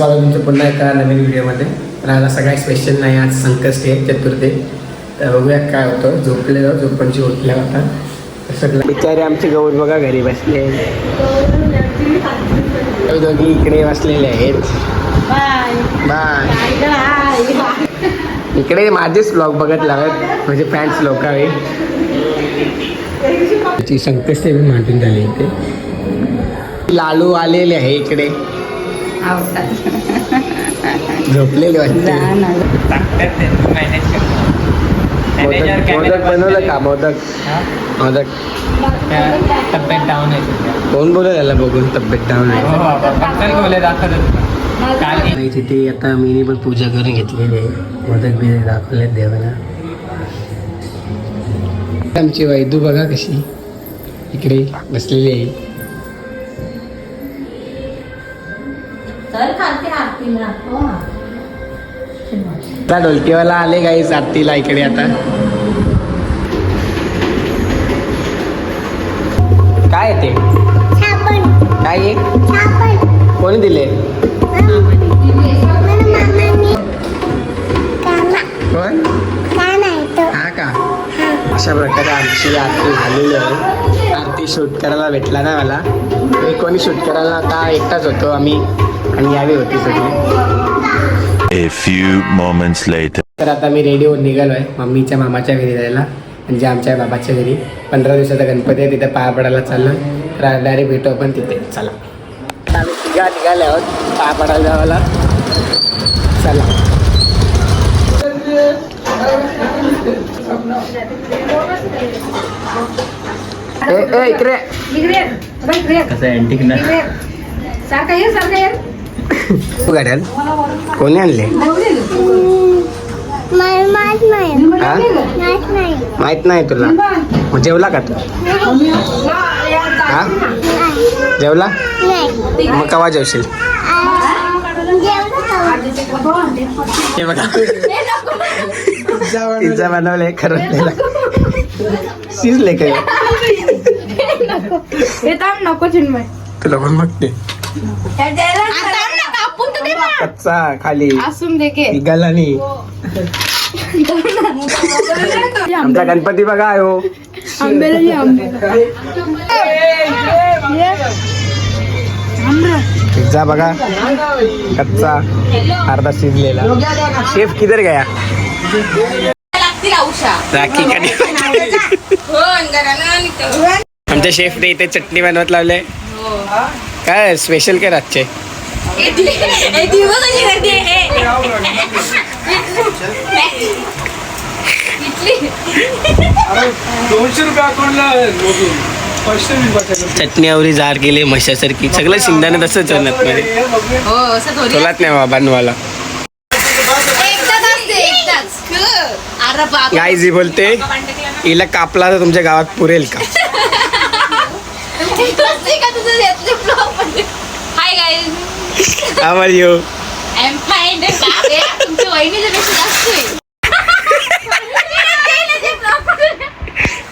स्वागत तुमचं पुन्हा एका नवीन व्हिडिओमध्ये. आज असं काही स्पेशल नाही आज संकष्टी आहे चतुर्थी. तर बघूया काय होतं. झोपलेलो झोपणची उठल्या होता. सगळं बिचारे आमचे गौर बघा घरी बसले दोघी इकडे बसलेले आहेत. बाय. इकडे माझेच ब्लॉग बघत लागत. म्हणजे फॅन्स लोक आहे संकष्टी पण मांडून झाली इथे. लालू आलेले आहे इकडे. झोपलेले वाटते. मोदक मोदक बनवलं का? मोदक? मोदक. तब्येत डाऊन आहे. कोण बोलत याला बघून तब्येत डाऊन आहे? हो काल आणि तिथे आता मीनी पण पूजा करून घेतलेली आहे. मोदक बिदे दाखवले देवाला. आमची वैदू बघा कशी. इकडे बसलेली आहे. तर खाते आरतीला हो आता ढोलकीवाला आले काही आरतीला इकडे आता. काय आहे ते? काय आहे? कोणी दिले? अशा प्रकारे आमची आरती झालेली आहे. आरती शूट करायला भेटला ना मला. मी कोणी शूट करायला आता एकटाच होतो आम्ही आणि यावी होती सगळी. A few moments later. तर आता मी रेडी होऊन निघालो आहे मम्मीच्या मामाच्या घरी जायला म्हणजे आमच्या बाबाच्या घरी. पंधरा दिवसाचा गणपती आहे तिथे पाया पडायला चाललो तर डायरेक्ट भेटू आपण तिथे. चला. आम्ही तिघा निघाले आहोत पाया पडायला जावाला चला. ए ए इकडे. कसं अँटिक ना सारखा ये सारखा ये तू गाड्याल कोणी आणले? माहीत नाही तुला. मग जेवला का तू? हा? जेवला? मग कवा जेवशील? हे बघा. पिझ्झा बनवले खरं शिजले काय हे थांब नको चिन्मय तुला पण ना कच्चा खाली. असून दे के. निघाला नाही आमचा गणपती बघा हो. आंबेला ये आंबेला पिझ्झा बघा. कच्चा अर्धा शिजलेला. शेफ किधर गया? कडे आमच्या शेफने इथे चटणी बनवत लावले. काय स्पेशल काय रातचे? दोनशे रुपये अकाउंटला चटणी आवरी जार केली म्हशासारखी. सगळं शिंगाने तसंच होणार मध्ये. हो तुलाच नाही बाबा बनवायला एकदाच असते एकदाच गाईज ही बोलते हिला कापला तर तुमच्या गावात पुरेल का? Hi guys how are you I am fine तुमच्या वहिनीच्या पेक्षा जास्त आहे.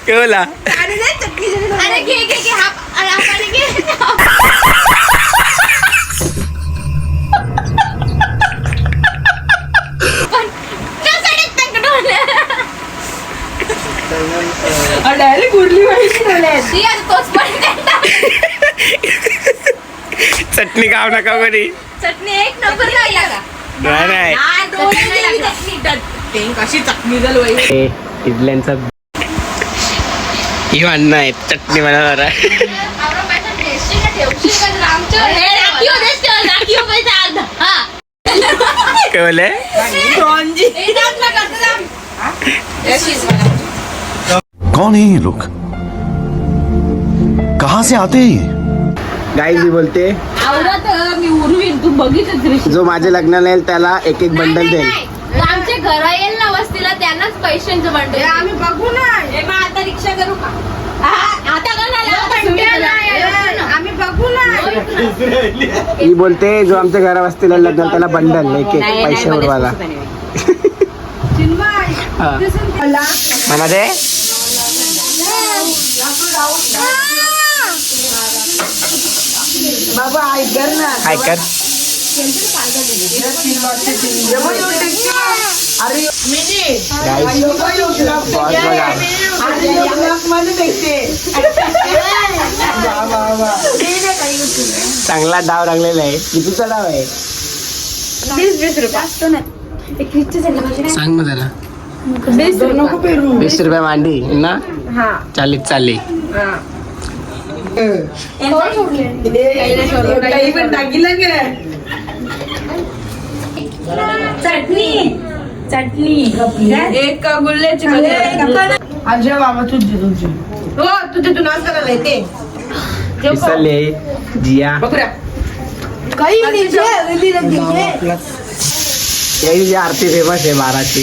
केवला? अरे घे घे घे हा अरे हा घे पण कसं टाकतं डोळ्यात? डायरेक्ट उरली माहिती. चटणी खाऊ नका बरी चटणी एक नंबर नाही हा, चटणी झाली. हे इडल्यांचा ही अन्न आहे चटणी बनवणार आहे आवरा पैसा कौन है ये लोग? कहां से आते हैं ये? गाई जी बोलते मी जो माझ्या लग्नाला येईल त्याला एक एक बंडल देईल. आमच्या घरा येईल ना वस्तीला त्यांनाच पैशांचं बंडल. आम्ही बघू ना. हे मग आता रिक्षा करू का? आता आम्ही बघू ना. ही बोलते जो आमच्या घरा वस्तीला लग्न त्याला बंडल एक एक पैसे उडवायला. हा. म्हणा दे बाबा ऐक कर ना काय कर Guys, boss बघा. चांगला डाव लागलेला आहे. कितीचा डाव आहे? सांग मग जरा. वीस रुपये. मांडी ना? चालीस चाली. एक गुल्ल्याची अजय बाबा हो तुझे तू नाच करायला येते जिया काही आरती फेमस आहे बाराची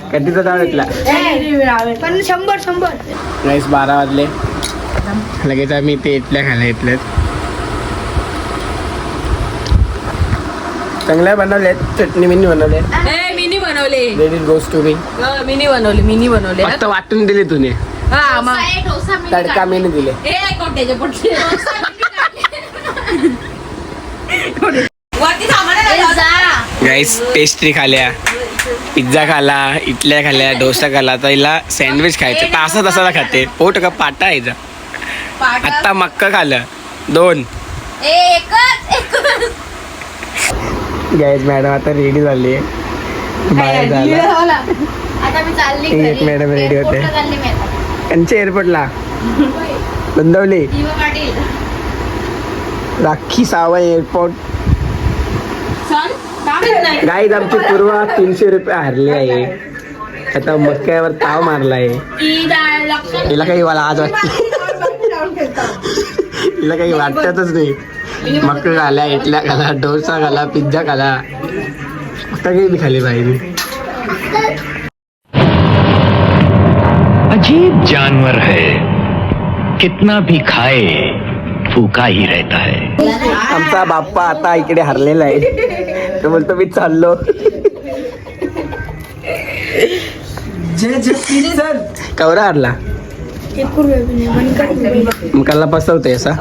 का डाव घेतला? पण शंभर शंभर. गाईस बारा वाजले. लगेच आम्ही ते इथल्या खायला इथल्यात चांगल्या बनवल्यात. चटणी मिनी बनवले ए, मिनी बनवले. Ready goes to me Mini बनवले मिनी बनवले. फक्त वाटून दिली तुने. हा तडका मेनू दिले. गाईस पेस्ट्री खाल्या. पिझ्झा खाला इडल्या खाल्या डोसा खाला तर हिला सँडविच खायचं तासा तासाला खाते. पोट का पाटा यायचा आत्ता मक्का खाल्लं. दोन. एकच एकच. गाईज मॅडम आता रेडी झाली आहे बाहेर झाला आता मी चालली एक. मॅडम ready होते. त्यांच्या एअरपोर्टला पाटील. राखी सावंत एअरपोर्ट गाईज आमची पूर्वा तीनशे रुपये हारली आहे. आता मक्क्यावर ताव मारलाय. ती डाळ लक्ष हिला काही मला आज वाटत हिला काही वाटतच नाही. मक्का खाल्या इटल्या खाला डोसा खाला पिझ्झा खाला आता काही बी खाली पाहिजे अजीब जानवर है। कितना भी खाए भूखा ही रहता है। आमचा बाप्पा आता इकडे हरलेला आहे. तो बोलतो मी चाललो. जे जे सर. कवरा हरला? मकाला पसवते असा.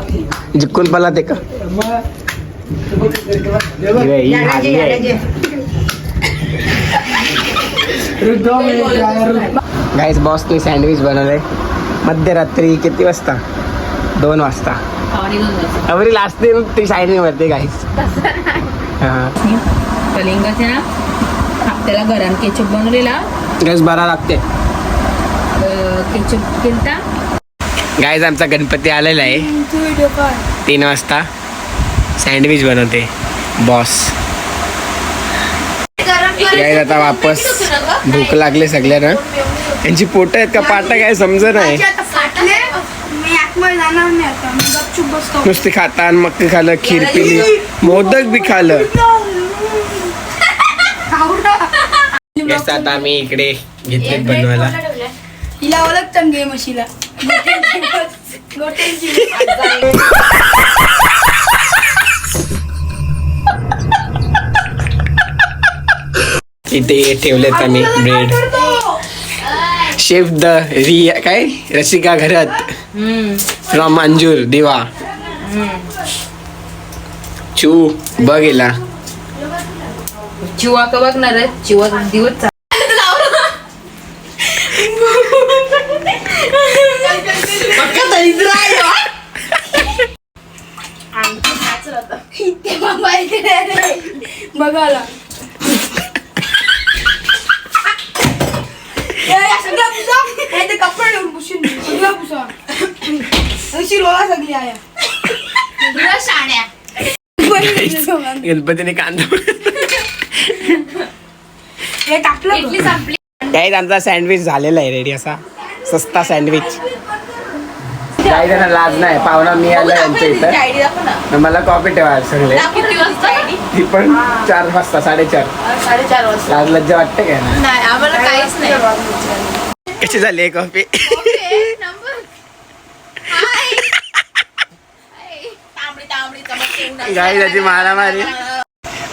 जिंकून पला ते का ही गाईस बॉसने सँडविच बनवलंय. मध्यरात्री किती वाजता? दोन वाजता. अवरी लास्ट दिन ती सँडविच वरते गाईस कलिंगाच्या त्याला गरम केचप बनवलेला. गॅस बरा लागते. केचप केलता? गाईज आमचा गणपती आलेला आहे. तीन वाजता. सँडविच बनवते. बॉस. गाईज आता वापस भूक लागले सगळ्यांना. यांची पोट आहेत का? पाटा काय समज नाही. नुसती खाता मक्की खाल्लं खीर पिली मोदक बी खाल्लं. आता आम्ही इकडे घेतले बनवायला. हिला म्हशीला. इथे ठेवलेत आम्ही ब्रेड शेफ द रिया काय? रसिका घरात. फ्रॉम अंजूर दिवा चू बघेला चिवा का बघणार आहे चिवा दिवस बघाला सगळं पुसा नाही कपडे घेऊन पुसून. सगळं पुसा सगळी आया गणपतीने कांदा हे टाकलं इडली संपली. काही आमचा सँडविच झालेला आहे रेडी असा. सस्ता सँडविच. काही जण लाज नाही. पाहुणा मी आलो यांच्या इथं. मला कॉपी वाजता? आयडी ती पण चार वाजता साडेचार. साडेचार वाजता. लाज लज्जा वाटते काय ना नाही आम्हाला काहीच नाही. कशी झाली आहे कॉफी गाई त्याची मारामारी.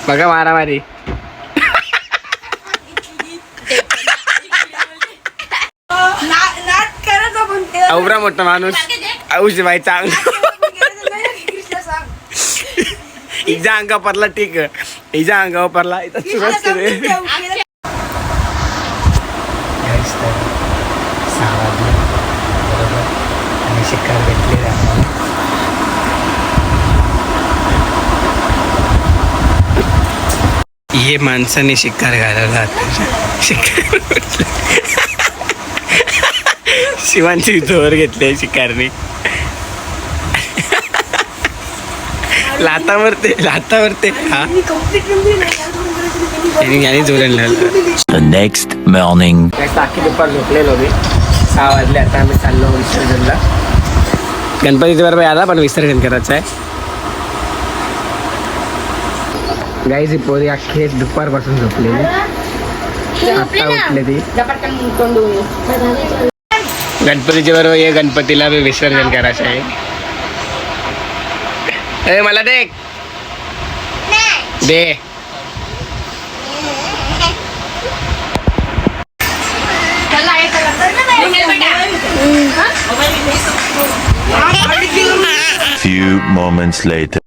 बघा मारामारी. अवरा मोठा माणूस. औष बाई चांग. कृष्णा अंगा पडला ठीक हिच्या अंगावर पडला. इथं सुरुवात सांग करे ते उकेल. सहा वाजले बरोबर आणि शिकार भेटले आम्हाला ये माणसाने शिकार घालवला शिकार शिवांची जोर घेतली शिकारने. लातावर ते लातावर ते हा. मी complete नंदी नाही. अजून जरा तरी त्यांनी गाणी जोरायला लावलं morning. जास्त अख्खी दुपार झोपलेलो मी. सहा वाजले आता आम्ही चाललो विसर्जनला. गणपतीच्या बरोबर आला पण विसर्जन करायचं आहे. गाईज ही पोरी अख्खी दुपारपासून झोपलेली. आता उठले ती गणपतीच्या बरोबर ये गणपतीला बी विसर्जन करायचं आहे. ए मला दे दे. Few moments later.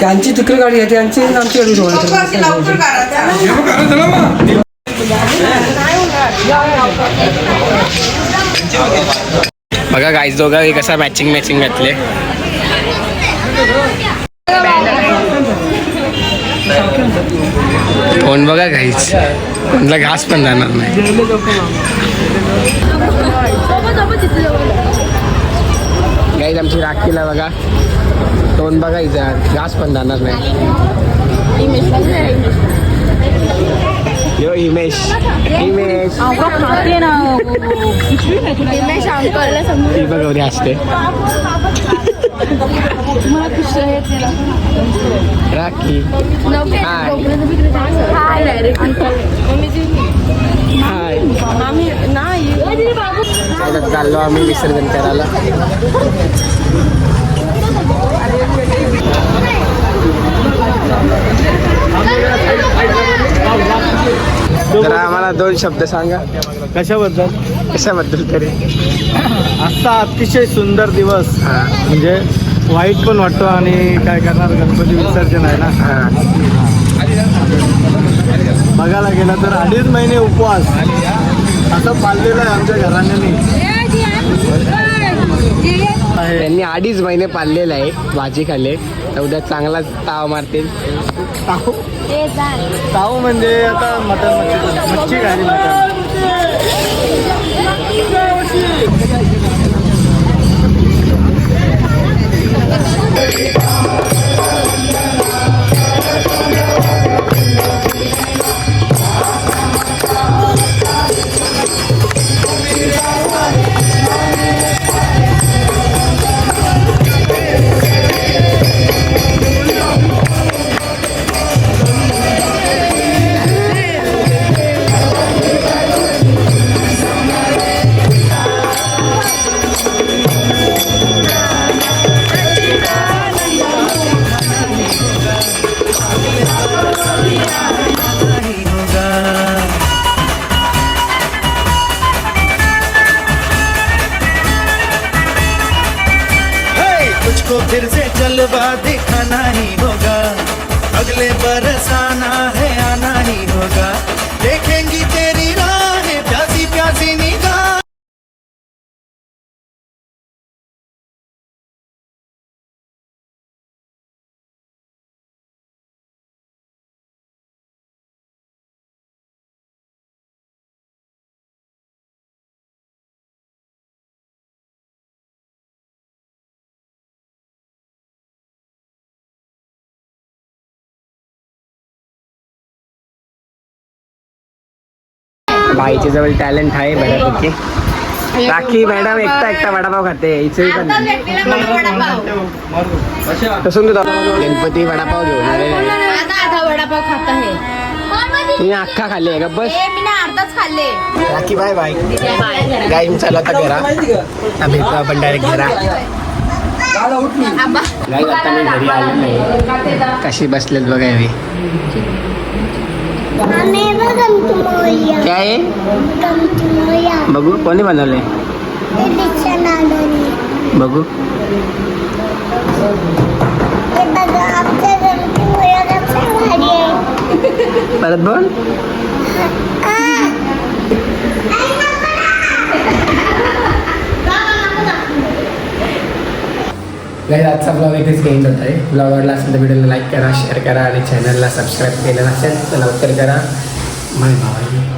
त्यांची तिकडे गाडी आहे त्यांची आमची गाडी. बघा गाईज दोघं कसा मॅचिंग मॅचिंग घातले. फोन बघा गाईज कोणला घास पण जाणार नाही. गाईज आमची राखीला बघा. तोंड बघा इथं. घास पण जाणार नाही. यो हिमेश. हिमेश. ती बघ एवढी असते राखी. हाय. हाय. नाही चाललो आम्ही विसर्जन करायला. जरा आम्हाला दोन शब्द सांगा. कशाबद्दल? कशाबद्दल तरी? आजचा अतिशय सुंदर दिवस. हा. म्हणजे वाईट पण वाटतो आणि काय करणार गणपती विसर्जन आहे ना. हा. बघायला गेलं तर अडीच महिने उपवास. असं पाळलेलं आहे आमच्या घराण्याने त्यांनी अडीच महिने पाळलेलं आहे भाजी खाल्ले तर उद्या चांगलाच ताव मारतील. ताव? ताव म्हणजे आता मटन मच्छी मच्छी खाली मटन Hey, जलवा दिखाना ही होगा. अगले बरस आना है आना ही होगा. देख बाईच्या जवळ टॅलेंट आहे बऱ्यापैकी. राखी मॅडम एकटा एकटा वडापाव खाते पण तसून तू गणपती वडापाव घेऊन मी अख्खा खाल्ले का बस. ए मी ना अर्धाच खाल्ले. Rakhi bye bye. Bye. Guys चला आता घरा. आता भेटू आपण डायरेक्ट घरा. आबा. गाई आता मी घरी आलो नाही. कशी बसलेत बघा काय आहे बघू कोणी बनवले बघू. परत बोल. गाईज आजचा ब्लॉग इथेच एंड होत आहे. ब्लॉग आवडला असेल तर व्हिडिओला लाईक करा शेअर करा आणि चॅनलला सबस्क्राईब केलं नसेल तर लवकर करा. माय बाबा